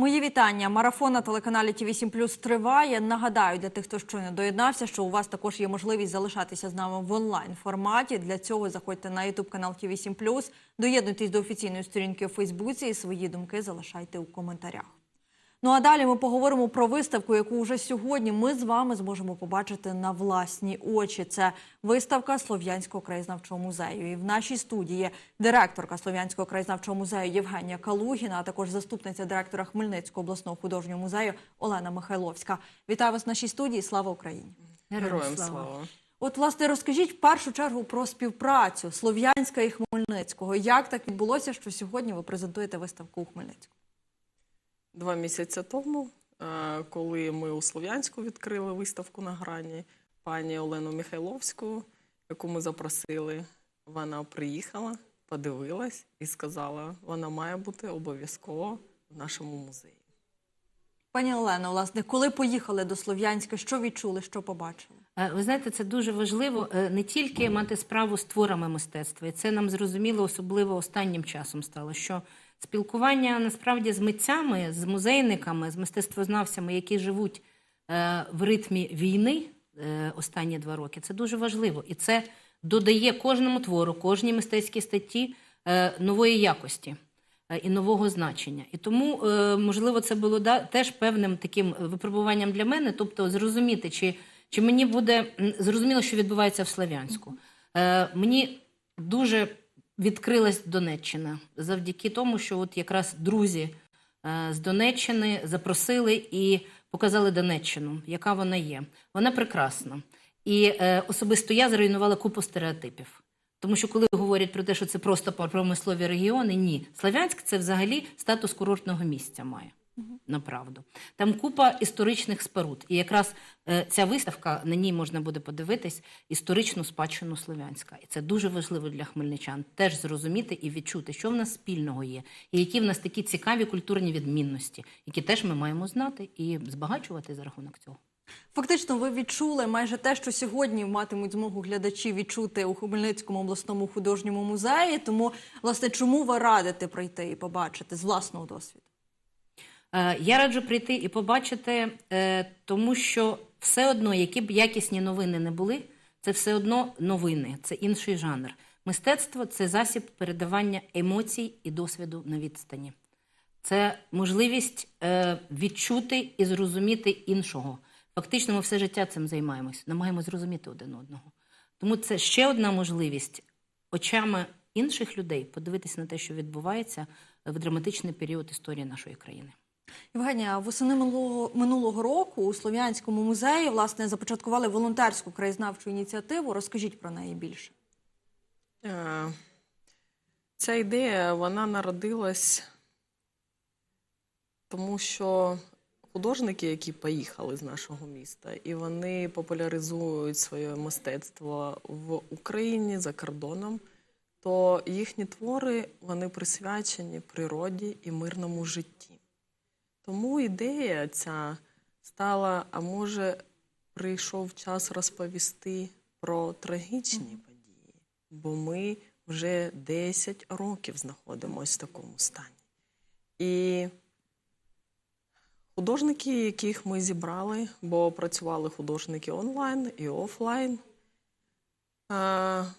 Мої вітання. Марафон на телеканалі ТІВІ 7 Плюс триває. Нагадаю для тих, хто щойно доєднався, що у вас також є можливість залишатися з нами в онлайн форматі. Для цього заходьте на Ютуб канал Ті 8 Плюс, доєднуйтесь до офіційної сторінки у Фейсбуці і свої думки залишайте у коментарях. Ну а далі ми поговоримо про виставку, яку вже сьогодні ми з вами зможемо побачити на власні очі. Це виставка Слов'янського краєзнавчого музею. І в нашій студії директорка Слов'янського краєзнавчого музею Євгенія Калугіна, а також заступниця директора Хмельницького обласного художнього музею Олена Михайловська. Вітаю вас в нашій студії. Слава Україні! Героям слава. От, власне, розкажіть в першу чергу про співпрацю Слов'янська і Хмельницького. Як так відбулося, що сьогодні ви презентуєте виставку у Хмельницькому? Два місяці тому, е, коли ми у Слов'янську відкрили виставку на грані, пані Олену Михайловську, яку ми запросили, вона приїхала, подивилась і сказала, вона має бути обов'язково в нашому музеї. Пані Олено, власне, коли поїхали до Слов'янська, що відчули, що побачили? Е, Ви знаєте, це дуже важливо е, не тільки мати справу з творами мистецтва, і це нам зрозуміло, особливо останнім часом стало. Що спілкування насправді з митцями, з музейниками, з мистецтвознавцями, які живуть е, в ритмі війни е, останні два роки, це дуже важливо. І це додає кожному твору, кожній мистецькій статті е, нової якості і нового значення. І тому, можливо, це було теж певним таким випробуванням для мене, тобто зрозуміти, чи, чи мені буде зрозуміло, що відбувається в Слов'янську. Мені дуже відкрилась Донеччина завдяки тому, що от якраз друзі е, з Донеччини запросили і показали Донеччину, яка вона є. Вона прекрасна. І е, особисто я зруйнувала купу стереотипів. Тому що коли говорять про те, що це просто промислові регіони, ні. Славянськ це взагалі статус курортного місця має. Направду. Там купа історичних споруд. І якраз е, ця виставка, на ній можна буде подивитись історичну спадщину Слов'янська. І це дуже важливо для хмельничан теж зрозуміти і відчути, що в нас спільного є, і які в нас такі цікаві культурні відмінності, які теж ми маємо знати і збагачувати за рахунок цього. Фактично, ви відчули майже те, що сьогодні матимуть змогу глядачі відчути у Хмельницькому обласному художньому музеї. Тому, власне, чому ви радите прийти і побачити з власного досвіду? Е, Я раджу прийти і побачити, е, тому що все одно, які б якісні новини не були, це все одно новини, це інший жанр. Мистецтво це засіб передавання емоцій і досвіду на відстані. Це можливість е, відчути і зрозуміти іншого. Фактично, ми все життя цим займаємось, намагаємось зрозуміти один одного. Тому це ще одна можливість очами інших людей подивитися на те, що відбувається в драматичний період історії нашої країни. Євгенія, восени минулого, минулого року у Слов'янському музеї власне започаткували волонтерську краєзнавчу ініціативу. Розкажіть про неї більше. Е, Ця ідея вона народилась, тому що художники, які поїхали з нашого міста, і вони популяризують своє мистецтво в Україні за кордоном, то їхні твори вони присвячені природі і мирному житті. Тому ідея ця стала, а може, прийшов час розповісти про трагічні події, бо ми вже 10 років знаходимося в такому стані. І художники, яких ми зібрали, бо працювали художники онлайн і офлайн,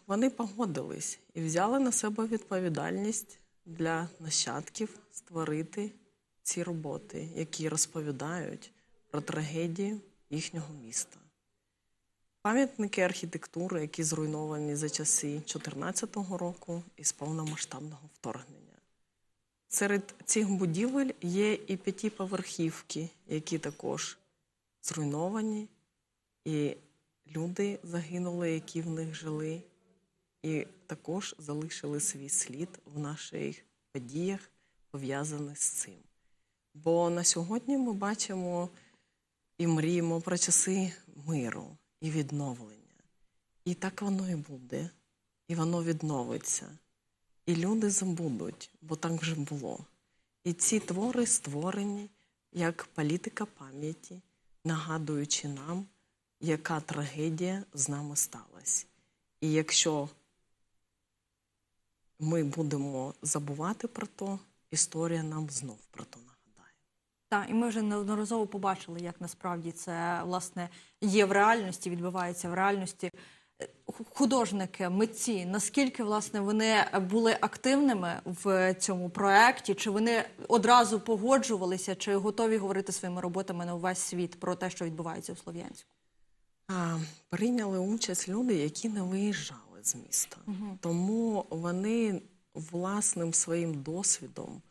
вони погодились і взяли на себе відповідальність для нащадків створити ці роботи, які розповідають про трагедію їхнього міста. Пам'ятники архітектури, які зруйновані за часи 2014 року із повномасштабного вторгнення. Серед цих будівель є і п'ятиповерхівки, які також зруйновані, і люди загинули, які в них жили, і також залишили свій слід в наших подіях, пов'язаних з цим. Бо на сьогодні ми бачимо і мріємо про часи миру і відновлення. І так воно і буде, і воно відновиться. І люди забудуть, бо так вже було. І ці твори створені як політика пам'яті, нагадуючи нам, яка трагедія з нами сталася. І якщо ми будемо забувати про то, історія нам знов про то Так, і ми вже неодноразово побачили, як насправді це власне є в реальності, відбувається в реальності. Е, Художники, митці, наскільки власне вони були активними в цьому проєкті? Чи вони одразу погоджувалися, чи готові говорити своїми роботами на увесь світ про те, що відбувається у Слов'янську? Прийняли участь люди, які не виїжджали з міста. Тому вони власним своїм досвідом,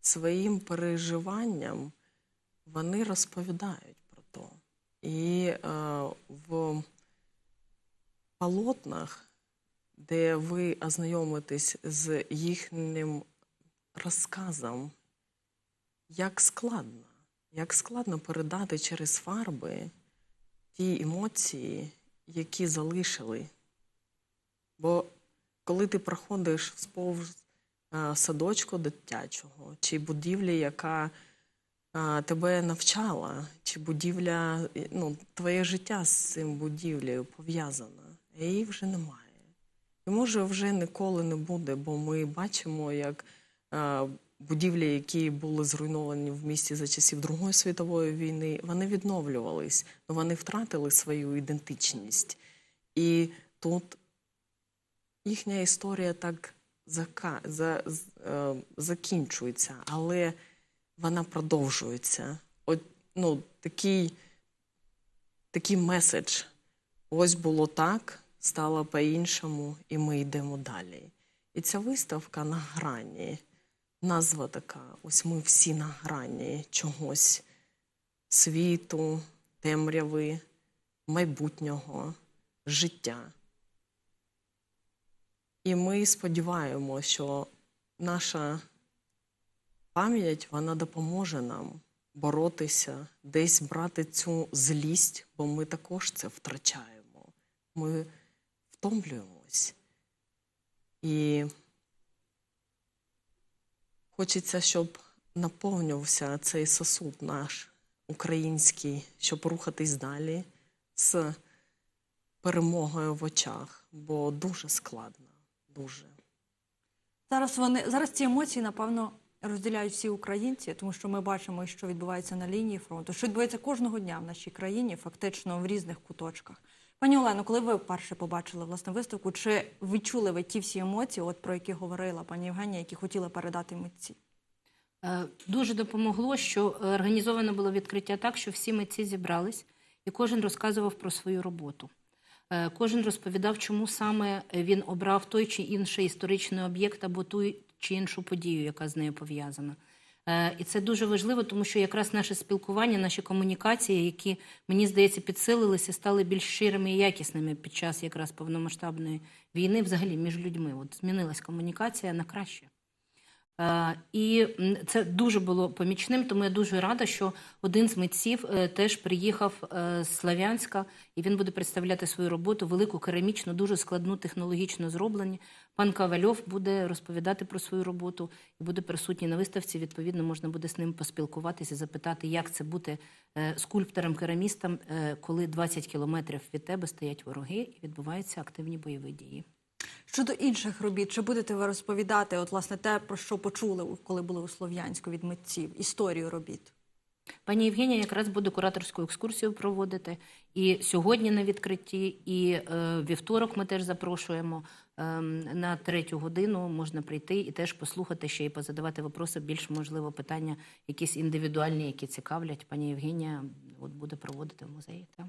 своїм переживанням вони розповідають про то. І е, в полотнах, де ви ознайомитесь з їхнім розказом, як складно, як складно передати через фарби ті емоції, які залишили. Бо коли ти проходиш повз е, садочку дитячого, чи будівлі, яка тебе навчала, чи будівля, ну, твоє життя з цим будівлею пов'язано, а її вже немає. І може вже ніколи не буде, бо ми бачимо, як будівлі, які були зруйновані в місті за часів Другої світової війни, вони відновлювались, але вони втратили свою ідентичність. І тут їхня історія так зака, за, е, закінчується, але вона продовжується. От, ну, такий, такий меседж. Ось було так, стало по-іншому, і ми йдемо далі. І ця виставка на грані. Назва така: ось ми всі на грані чогось світу, темряви, майбутнього, життя. І ми сподіваємося, що наша пам'ять вона допоможе нам боротися, десь брати цю злість, бо ми також це втрачаємо. Ми втомлюємось. І хочеться, щоб наповнювався цей сосуд наш український, щоб рухатись далі з перемогою в очах, бо дуже складно, дуже. Зараз вони зараз ці емоції, напевно, розділяють всі українці, тому що ми бачимо, що відбувається на лінії фронту, що відбувається кожного дня в нашій країні, фактично в різних куточках. Пані Олено, коли ви вперше побачили власне виставку, чи відчули ви ті всі емоції, от про які говорила пані Євгенія, які хотіли передати митці? Е, Дуже допомогло, що організовано було відкриття так, що всі митці зібрались, і кожен розказував про свою роботу. Е, Кожен розповідав, чому саме він обрав той чи інший історичний об'єкт або ту чи іншу подію, яка з нею пов'язана. Е, І це дуже важливо, тому що якраз наше спілкування, наші комунікації, які мені здається підсилилися, стали більш щирими і якісними під час якраз повномасштабної війни, взагалі між людьми. От змінилась комунікація на краще. Е, І це дуже було помічним, тому я дуже рада, що один з митців е, теж приїхав е, з Славянська, і він буде представляти свою роботу, велику керамічну, дуже складну, технологічно зроблені. Пан Кавальов буде розповідати про свою роботу і буде присутній на виставці. Відповідно, можна буде з ним поспілкуватися, запитати, як це бути скульптором-керамістом, коли 20 кілометрів від тебе стоять вороги і відбуваються активні бойові дії. Щодо інших робіт, чи будете ви розповідати, от власне те, про що почули, коли були у Слов'янську від митців, історію робіт? Пані Євгенія якраз буде кураторську екскурсію проводити і сьогодні на відкритті, і е, вівторок ми теж запрошуємо ем, на третю годину. Можна прийти і теж послухати ще і позадавати вопроси. Більш можливо питання, якісь індивідуальні, які цікавлять. Пані Євгенія от буде проводити в музеї. Так.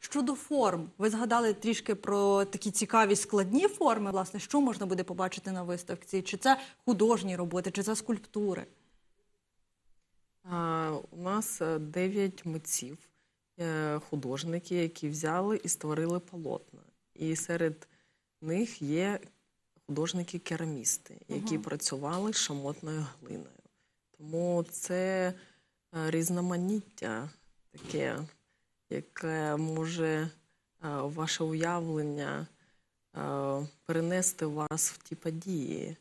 Щодо форм, ви згадали трішки про такі цікаві складні форми. Власне, що можна буде побачити на виставці? Чи це художні роботи, чи це скульптури? А, у нас е, дев'ять митців, е, художники, які взяли і створили полотна. І серед них є художники-керамісти, які Ага. працювали з шамотною глиною. Тому це е, різноманіття таке, яке може е, ваше уявлення е, перенести вас в ті події.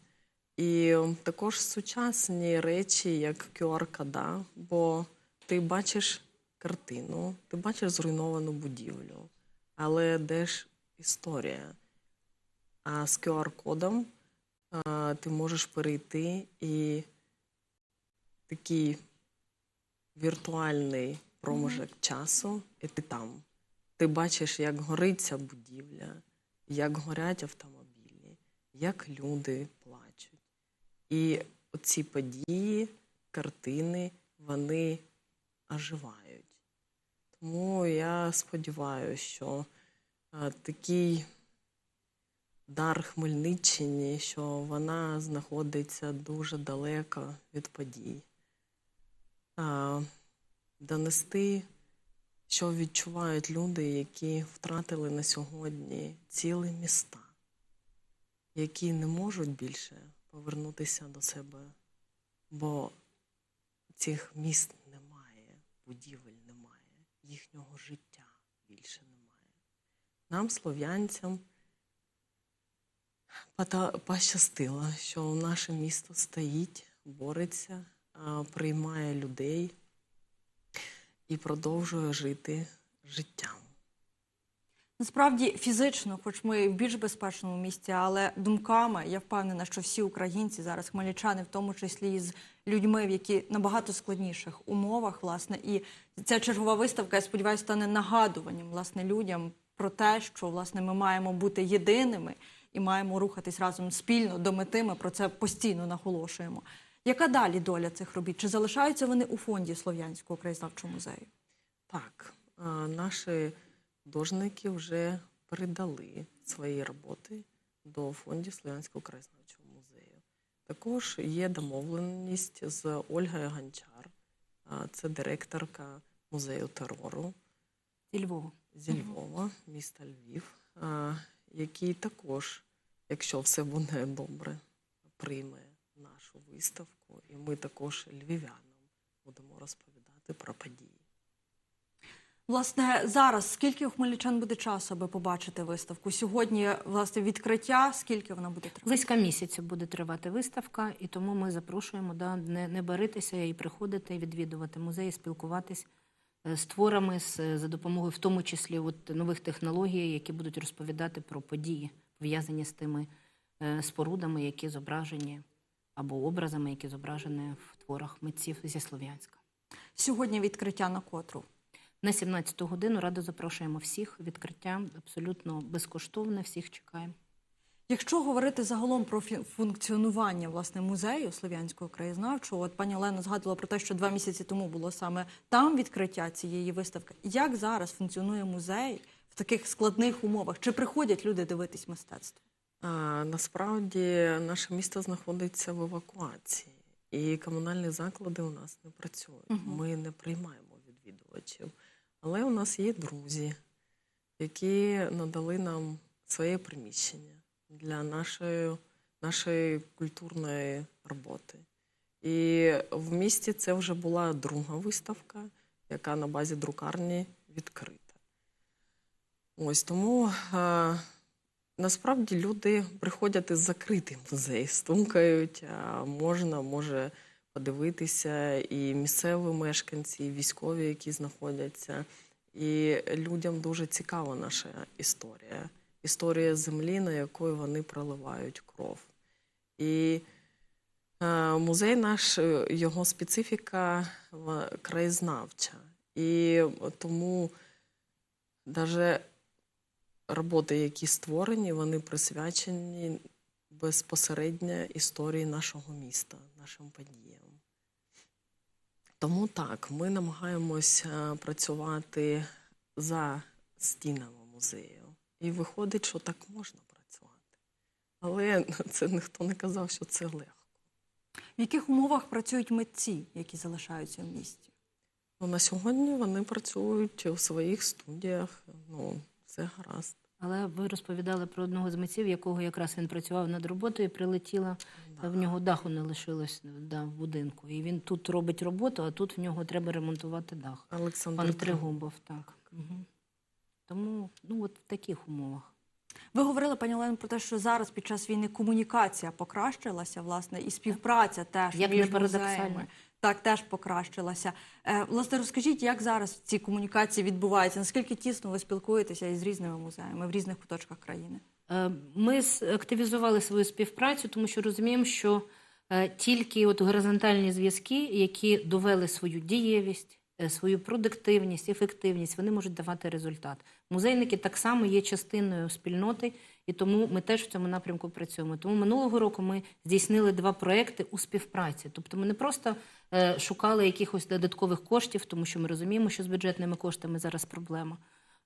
І також сучасні речі, як QR-кода, бо ти бачиш картину, ти бачиш зруйновану будівлю, але де ж історія? А з QR-кодом а, ти можеш перейти і такий віртуальний проміжок часу, і ти там. Ти бачиш, як горить ця будівля, як горять автомобілі, як люди плачуть. І ці події, картини, вони оживають. Тому я сподіваюся, що такий дар Хмельниччині, що вона знаходиться дуже далеко від подій. Донести, що відчувають люди, які втратили на сьогодні цілі міста, які не можуть більше повернутися до себе, бо цих міст немає, будівель немає, їхнього життя більше немає. Нам, слов'янцям, пощастило, що наше місто стоїть, бореться, приймає людей і продовжує жити життям. Насправді фізично, хоч ми в більш безпечному місці, але думками я впевнена, що всі українці зараз, хмельничани, в тому числі з людьми, в які набагато складніших умовах, власне, і ця чергова виставка, я сподіваюся, стане нагадуванням власне людям про те, що власне ми маємо бути єдиними і маємо рухатись разом спільно до мети. Ми про це постійно наголошуємо. Яка далі доля цих робіт? Чи залишаються вони у фонді Слов'янського краєзнавчого музею? Так, наші художники вже передали свої роботи до фонду Слов'янського краєзнавчого музею. Також є домовленість з Ольгою Гончар, це директорка музею терору Зі Львова. зі Львова, міста Львів, який також, якщо все буде добре, прийме нашу виставку, і ми також львів'янам будемо розповідати про події. Власне, зараз скільки у хмельничан буде часу, аби побачити виставку? Сьогодні, власне, відкриття, скільки вона буде тривати? Близько місяця буде тривати виставка, і тому ми запрошуємо да, не, не баритися і приходити, і відвідувати музей, спілкуватись е, з творами з, за допомогою, в тому числі от, нових технологій, які будуть розповідати про події, пов'язані з тими е, спорудами, які зображені, або образами, які зображені в творах митців зі Слов'янська. Сьогодні відкриття на котру. На 17 годину радо запрошуємо всіх. Відкриття абсолютно безкоштовне, всіх чекаємо. Якщо говорити загалом про функціонування власне музею слов'янського краєзнавчого, от пані Олена згадувала про те, що два місяці тому було саме там відкриття цієї виставки. Як зараз функціонує музей в таких складних умовах? Чи приходять люди дивитись мистецтво? Насправді наше місто знаходиться в евакуації, і комунальні заклади у нас не працюють. Мгм. Ми не приймаємо відвідувачів. Але у нас є друзі, які надали нам своє приміщення для нашої, нашої культурної роботи. І в місті це вже була друга виставка, яка на базі друкарні відкрита. Ось тому. Насправді люди приходять із закритий музей, стукають, а можна, може подивитися і місцеві мешканці, і військові, які знаходяться. І людям дуже цікава наша історія. Історія землі, на якої вони проливають кров. І е, музей наш, е, його специфіка краєзнавча. І тому навіть роботи, які створені, вони присвячені безпосередньо історії нашого міста, нашим подіям. Тому так, ми намагаємося працювати за стінами музею. І виходить, що так можна працювати. Але це ніхто не казав, що це легко. В яких умовах працюють митці, які залишаються в місті? Ну, на сьогодні вони працюють у своїх студіях. Ну, все гаразд. Але ви розповідали про одного з митців, якого якраз він працював над роботою, прилетіла, та в нього даху не лишилось да, в будинку. І він тут робить роботу, а тут в нього треба ремонтувати дах. Олександр Пан Тригубов. Тригубов, так. Угу. Тому ну, от в таких умовах. Ви говорили, пані Олено, про те, що зараз під час війни комунікація покращилася, власне, і співпраця теж Як між не парадоксально. музеями. Так, теж покращилася. Е, власне, розкажіть, як зараз ці комунікації відбуваються? Наскільки тісно ви спілкуєтеся із різними музеями в різних куточках країни? Е, Ми активізували свою співпрацю, тому що розуміємо, що Е, Тільки от горизонтальні зв'язки, які довели свою дієвість, свою продуктивність, ефективність, вони можуть давати результат. Музейники так само є частиною спільноти, і тому ми теж в цьому напрямку працюємо. Тому минулого року ми здійснили два проекти у співпраці. Тобто ми не просто е, шукали якихось додаткових коштів, тому що ми розуміємо, що з бюджетними коштами зараз проблема.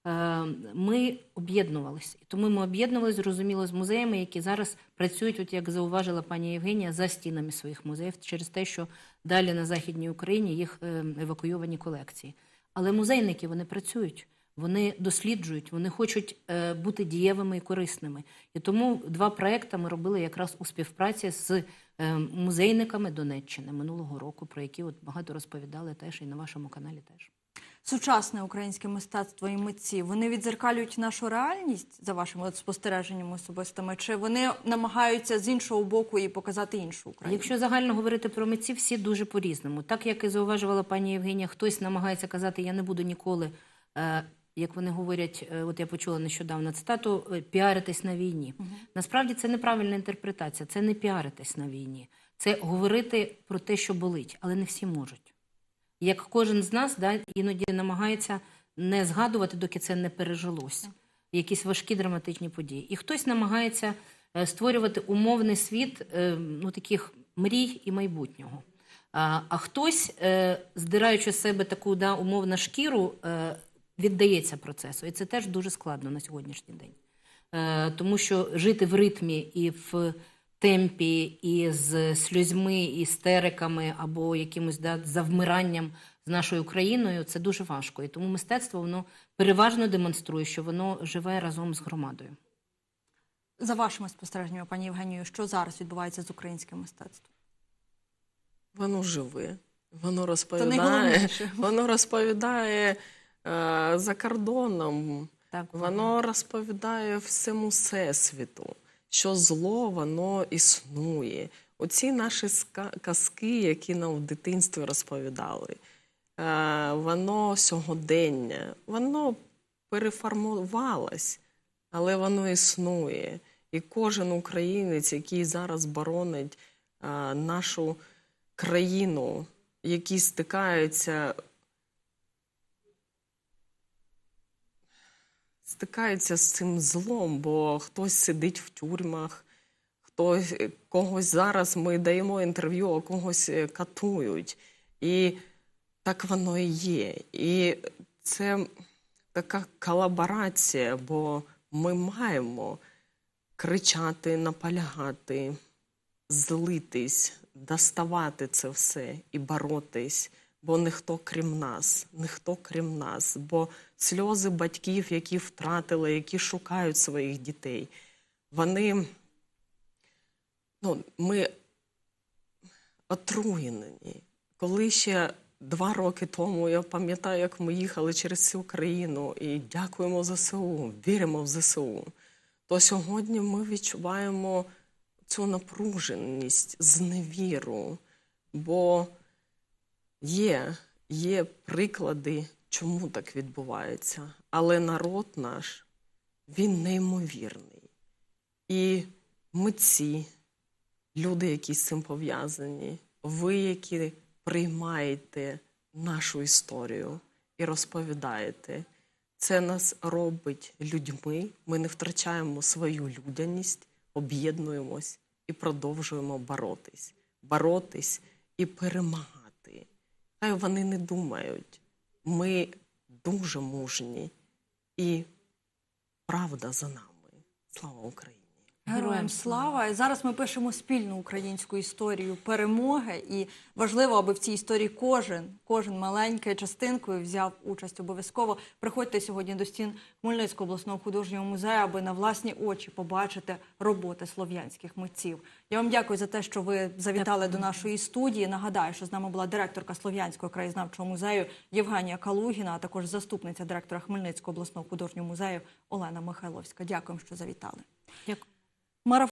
Е, Ми об'єднувалися. І тому ми об'єднувалися, зрозуміло, з музеями, які зараз працюють, от як зауважила пані Євгенія, за стінами своїх музеїв через те, що далі на Західній Україні їх е, евакуйовані колекції. Але музейники вони працюють, вони досліджують, вони хочуть е, бути дієвими і корисними. І тому два проекти ми робили якраз у співпраці з е, музейниками Донеччини минулого року, про які от багато розповідали теж і на вашому каналі теж. Сучасне українське мистецтво і митці вони відзеркалюють нашу реальність за вашими от спостереженнями особистими, чи вони намагаються з іншого боку і показати іншу Україну? Якщо загально говорити про митців, всі дуже по-різному. Так як і зауважувала пані Євгенія, хтось намагається казати, я не буду ніколи, е, як вони говорять, е, от я почула нещодавно цитату, е, піаритись на війні. Насправді це неправильна інтерпретація, це не піаритись на війні, це говорити про те, що болить, але не всі можуть. Як кожен з нас да, іноді намагається не згадувати, доки це не пережилося. Якісь важкі драматичні події. І хтось намагається е, створювати умовний світ ну, таких мрій і майбутнього. А, а хтось, здираючи з себе таку да, умовну шкіру, віддається процесу. І це теж дуже складно на сьогоднішній день. Е, тому що жити в ритмі і в темпі, і з сльозьми, істериками або якимось да, завмиранням з нашою країною це дуже важко. І тому мистецтво воно переважно демонструє, що воно живе разом з громадою. За вашими спостереженнями, пані Євгенію, що зараз відбувається з українським мистецтвом? Воно живе, воно розповідає, воно розповідає за кордоном, Так, воно розповідає всьому всесвіту, що зло воно існує. Оці наші казки, які нам в дитинстві розповідали, е, воно сьогодення, воно переформувалось, але воно існує. І кожен українець, який зараз боронить е, нашу країну, які стикаються, стикаються з цим злом, бо хтось сидить в тюрмах, хтось когось зараз ми даємо інтерв'ю, а когось е, катують. І так воно і є. І це така колаборація, бо ми маємо кричати, наполягати, злитись, доставати це все і боротись. Бо ніхто крім нас, ніхто крім нас, бо сльози батьків, які втратили, які шукають своїх дітей, вони ну, ми отруєні. Коли ще два роки тому, я пам'ятаю, як ми їхали через всю країну і дякуємо ЗСУ, віримо в ЗСУ, то сьогодні ми відчуваємо цю напруженість, зневіру, бо є, є приклади, чому так відбувається. Але народ наш, він неймовірний. І митці, люди, які з цим пов'язані, ви, які приймаєте нашу історію і розповідаєте, це нас робить людьми. Ми не втрачаємо свою людяність, об'єднуємось і продовжуємо боротись, боротись і перемагати. Хай вони не думають. Ми дуже мужні, і правда за нами. Слава Україні! Героям слава! І зараз ми пишемо спільну українську історію перемоги. І важливо, аби в цій історії кожен, кожен маленькою частинкою взяв участь обов'язково. Приходьте сьогодні до стін Хмельницького обласного художнього музею, аби на власні очі побачити роботи слов'янських митців. Я вам дякую за те, що ви завітали до нашої студії. Нагадаю, що з нами була директорка Слов'янського краєзнавчого музею Євгенія Калугіна, а також заступниця директора Хмельницького обласного художнього музею Олена Михайловська. Дякуємо, що завітали. Дякую.